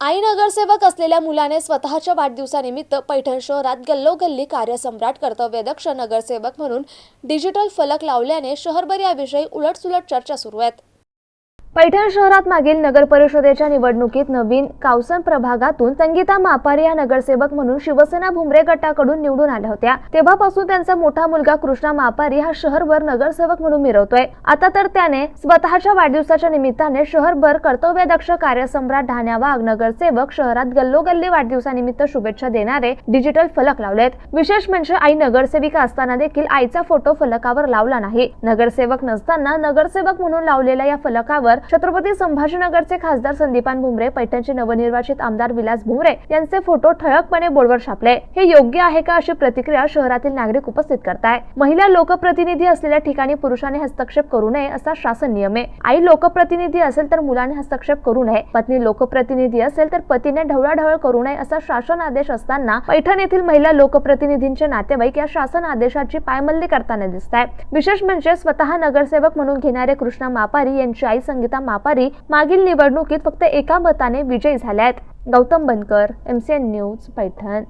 आई नगरसेवक असलेल्या मुलाने स्वतःच्या वाढदिवसानिमित्त पैठण शहरात गल्लोगल्ली कार्यसम्राट कर्तव्यदक्ष नगरसेवक म्हणून डिजिटल फलक लावल्याने शहरभर याविषयी उलटसुलट चर्चा सुरू आहेत. पैठण शहरात मागील नगर परिषदेच्या निवडणुकीत नवीन कावसन प्रभागातून संगीता मापारी या नगरसेवक म्हणून शिवसेना भुमरे गटाकडून निवडून आल्या होत्या. तेव्हापासून त्यांचा मोठा मुलगा कृष्णा मापारी हा शहरभर नगरसेवक म्हणून मिरवतोय. आता तर त्याने स्वतःच्या वाढदिवसाच्या निमित्ताने शहरभर कर्तव्यदक्ष कार्यसम्राट ढाण्यावाग नगरसेवक शहरात गल्लोगल्ली वाढदिवसानिमित्त शुभेच्छा देणारे डिजिटल फलक लावलेत. विशेष म्हणजे आई नगरसेविका असताना देखील आईचा फोटो फलकावर लावला नाही. नगरसेवक नसताना नगरसेवक म्हणून लावलेल्या या फलकावर छत्रपती संभाजीनगरचे खासदार संदीपान भुमरे पैठणचे नवनिर्वाचित आमदार विलास भुमरे यांचे फोटो ठळकपणे बोर्डवर छापले. हे योग्य आहे का अशी प्रतिक्रिया शहरातील नागरिक उपस्थित करताय. महिला लोकप्रतिनिधी असलेल्या ठिकाणी पुरुषाने हस्तक्षेप करू नये असा शासन नियम आहे. आई लोकप्रतिनिधी असेल तर मुलाने हस्तक्षेप करू नये. पत्नी लोकप्रतिनिधी असेल तर पतीने ढवळाढवळ करू नये असा शासन आदेश असताना पैठण येथील महिला लोकप्रतिनिधींचे नातेवाईक या शासन आदेशाची पायमल्ली करताना दिसत आहे विशेष म्हणजे स्वतः नगरसेवक म्हणून घेणारे कृष्णा मापारी यांची आई संगीत मापारी मागील निवडणुकीत फक्त एका मताने विजयी झाल्या आहेत गौतम बनकर एमसीएन न्यूज पैठण.